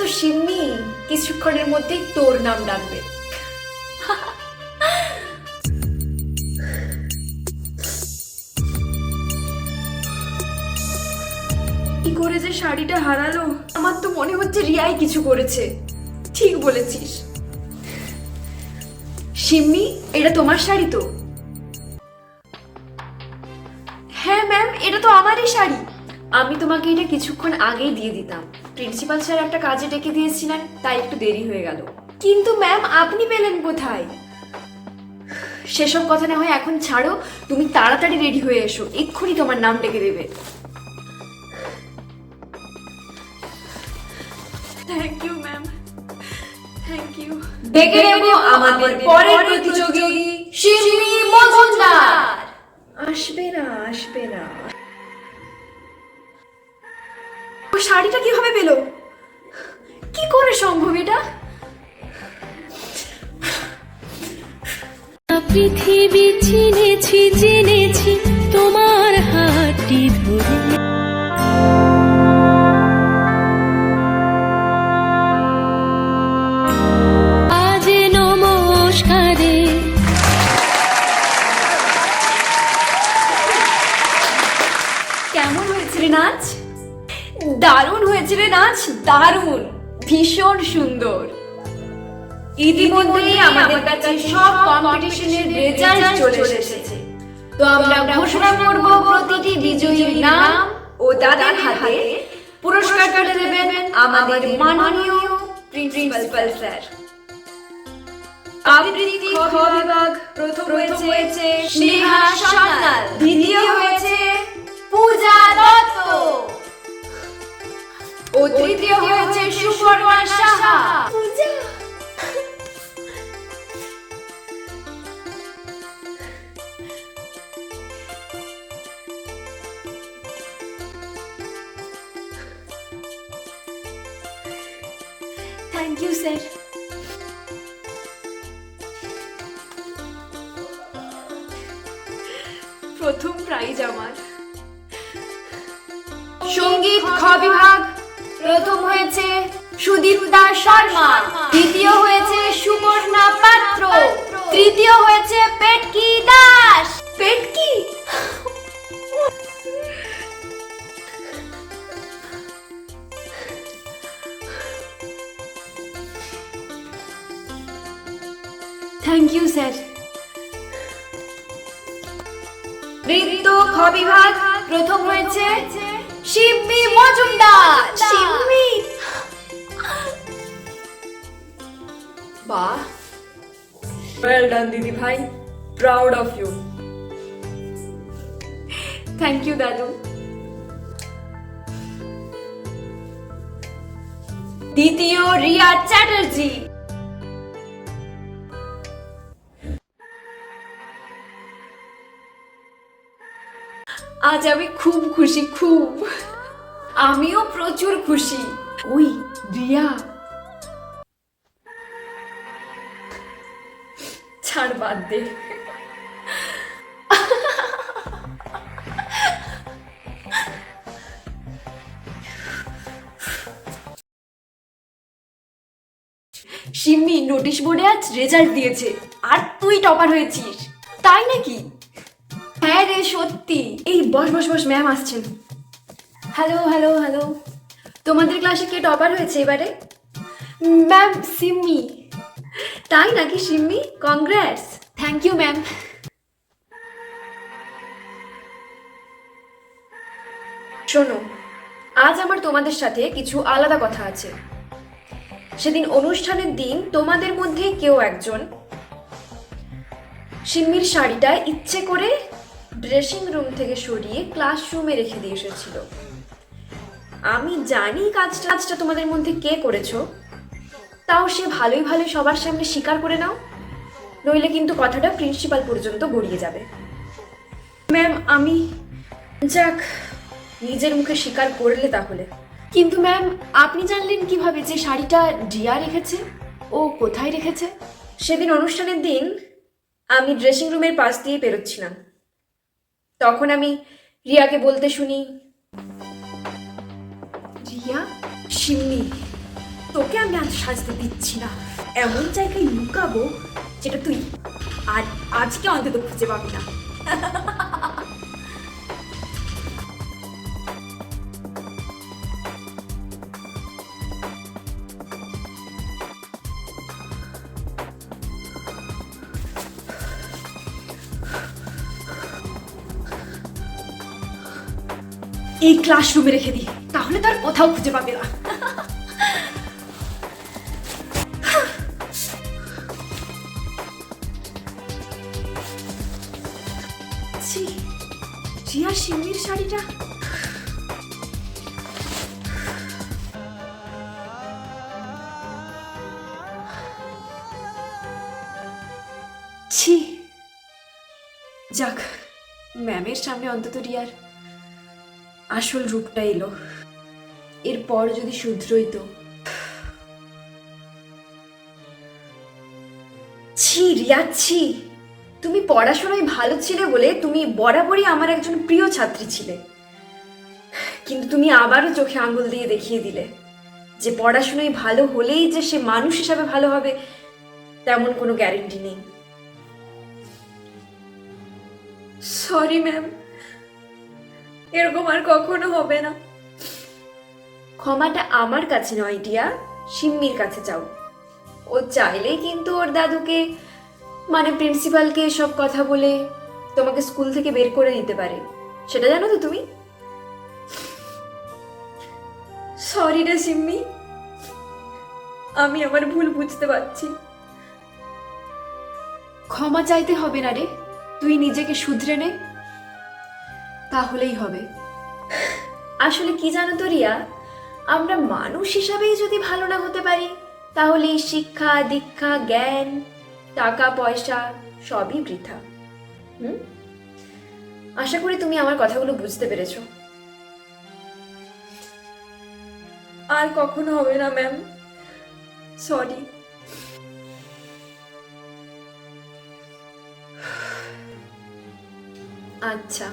তো সিম্মি কিছুক্ষণের মধ্যেই তোর নাম ডাকবে। কি করে যে শাড়িটা হারালো? আমার তো মনে হচ্ছে রিয়াই কিছু করেছে। ঠিক বলেছিস। সিম্মি এটা তোমার শাড়ি তো? হ্যাঁ ম্যাম এটা তো আমারই শাড়ি। আমি তোমাকে এটা কিছুক্ষণ আগেই দিয়ে দিতাম। প্রিন্সিপাল স্যার একটা কাজে ডেকে দিয়েছিলেন তাই একটু দেরি হয়ে গেল। কিন্তু ম্যাম আপনি পেলেন কোথায়? সেসব কথা না হয় এখন ছাড়ো তুমি তাড়াতাড়ি রেডি হয়ে এসো এক্ষুনি তোমার নাম ডেকে দেবে। Thank you ma'am thank you ডেকে নেব আমাদের পরের প্রতিযোগী শিল্পী মজুমদার। আসবে না আসবে না। শাড়িটা কীভাবে পেল? কি করে সম্ভব এটা? পৃথিবী চিনেছি জেনেছি তোমার হাতটি ধরে। আজ নমস্কারে। কেমন হয়েছে রে নাচ? দারুণ হয়েছে রে নাচ দারুণ ভীষণ সুন্দর। ইতিমধ্যেই আমাদের কাছে সব কম্পিটিশনের রেজাল্ট চলে এসেছে। তো আমরা ঘোষণা করব প্রতিটি বিজয়ীর নাম ও তাদের হাতে পুরস্কার তুলে দেবেন আমাদের মাননীয় প্রিন্সিপাল স্যার। আবৃত্তি খ বিভাগ প্রথম হয়েছে স্নেহা সান্যাল দ্বিতীয় হয়েছে Suparna Saha Puja. Thank you sir প্রথম প্রাইজ আমার। সংগীত খ বিভাগ প্রথম হয়েছে। সুদীপ্তা শর্মা, দ্বিতীয় হয়েছে সুবর্ণা পাত্র, তৃতীয় হয়েছে Petki Das. Petki? Thank you sir নৃত্য খ বিভাগ প্রথম হয়েছে শিববি মজুমদার। সিম্মি বাহ ওয়েল ডান দিদি ভাই proud of you thank you দাদু দ্বিতীয় রিয়া চ্যাটার্জি আজ আমি খুব খুশি, খুব। আমিও প্রচুর খুশি। ওই রিয়া। ছাড় বাদ দে। সিম্মি নোটিশ বোর্ডে আজ রেজাল্ট দিয়েছে। আর তুই টপার হয়েছিস। তাই নাকি? হ্যাঁ রে, সত্যি। এই, বস বস বস ম্যাম আসছেন। হ্যালো হ্যালো হ্যালো তোমাদের ক্লাসে কে টপার হয়েছে এবারে? ম্যাম সিম্মি তাই নাকি Simmi congrats thank you ma'am শোনো আজ আমার তোমাদের সাথে কিছু আলাদা কথা আছে। সেদিন অনুষ্ঠানের দিন তোমাদের মধ্যে কেউ একজন সিম্মির শাড়িটা ইচ্ছে করে ড্রেসিং রুম থেকে সরিয়ে ক্লাসরুমে রেখে দিয়ে এসেছিল। আমি জানি কাজটা কাজটা তোমাদের মধ্যে কে করেছ। তাও সে ভালোই ভালোই সবার সামনে স্বীকার করে নাও, নইলে কিন্তু কথাটা প্রিন্সিপাল পর্যন্ত গড়িয়ে যাবে। ম্যাম আমি যাক, নিজের মুখে স্বীকার করলে তাহলে। কিন্তু ম্যাম আপনি জানলেন কীভাবে যে শাড়িটা ডিয়া রেখেছে? ও কোথায় রেখেছে? সেদিন অনুষ্ঠানের দিন আমি ড্রেসিং রুমের পাশ দিয়ে পেরোচ্ছিলাম তখন আমি রিয়াকে বলতে শুনি, রিয়া সিম্মি তোকে আমি আজ সাজতে দিচ্ছি না। এমন জায়গায় লুকাবো যেটা তুই আর আজকে অন্তত খুঁজে পাবি না। এই ক্লাসরুমে রেখে দিই, তাহলে তার কোথাও খুঁজে পাবে না। ছি রিয়া শিমির শাড়িটা। ছি। যাক, ম্যামের সামনে অন্তত রিয়ার আসল রূপটা এলো। এরপর যদি শুধরই তো ছি, রিয়া, ছি। তুমি পড়াশোনায় ভালো ছিলে বলে তুমি বরাবরই আমার একজন প্রিয় ছাত্রী ছিলে। কিন্তু তুমি আবারও চোখে আঙুল দিয়ে দেখিয়ে দিলে যে পড়াশোনায় ভালো হলেই যে সে মানুষ হিসাবে ভালো হবে তেমন কোনো গ্যারেন্টি নেই। সরি ম্যাম এরকম আর কখনো হবে না। ক্ষমাটা আমার কাছে নয় ডিয়া সিম্মির কাছে চাও ও চাইলেই কিন্তু ওর দাদুকে মানে প্রিন্সিপালকে সব কথা বলে তোমাকে স্কুল থেকে বের করে দিতে পারে। সেটা জানো তো তুমি? সরি রে সিম্মি। আমি আমার ভুল বুঝতে পারছি। ক্ষমা চাইতে হবে না রে। তুই নিজেকে শুধরে নে। তাহলেই হবে। আসলে কি জানো তো রিয়া? আমরা মানুষ হিসাবেই যদি ভালো না হতে পারি, তাহলে শিক্ষা, দীক্ষা, জ্ঞান টাকা, পয়সা, সবই বৃথা। হুম? আশা করি তুমি আমার কথাগুলো বুঝতে পেরেছ। আর কখনো হবে না ম্যাম সরি আচ্ছা।